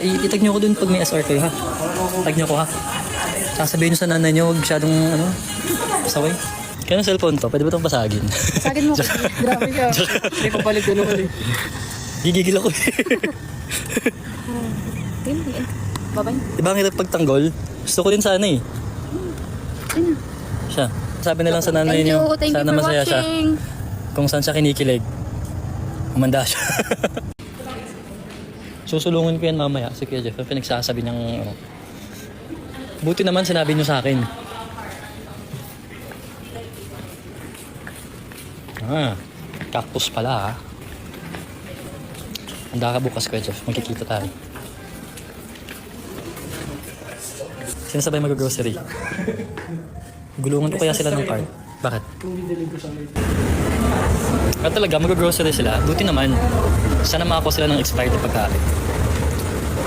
Itag niyo ko dun pag may SR kayo ha. Tag niyo ko ha. Sasabihin niyo sa nanay niyo, huwag masyadong ano, saway. Kaya cellphone to, pwede ba itong basagin? Sagin mo. Grabe ka. Hindi ko balik doon ulit. Gigigil ako eh. Babay. Di ba ang hirap pagtanggol? Gusto ko din sana eh. Siya. Sabi na lang sa nanay niyo, sana masaya siya. Kung saan siya kinikilig, umanda siya. Susulungan ko yan mamaya si Kuya Jeff. Pinagsasabi niyang ano. Buti naman sinabi niyo sa akin. Ah, cactus pala ah. Handa ka bukas Kuya Jeff. Magkikita tayo. Sino sabay mag-grocery? Gulungan ko kaya sila ng card. Bakit? At talaga, mag-grocery sila. Buti naman, sana makakuha sila ng expired na pagkain.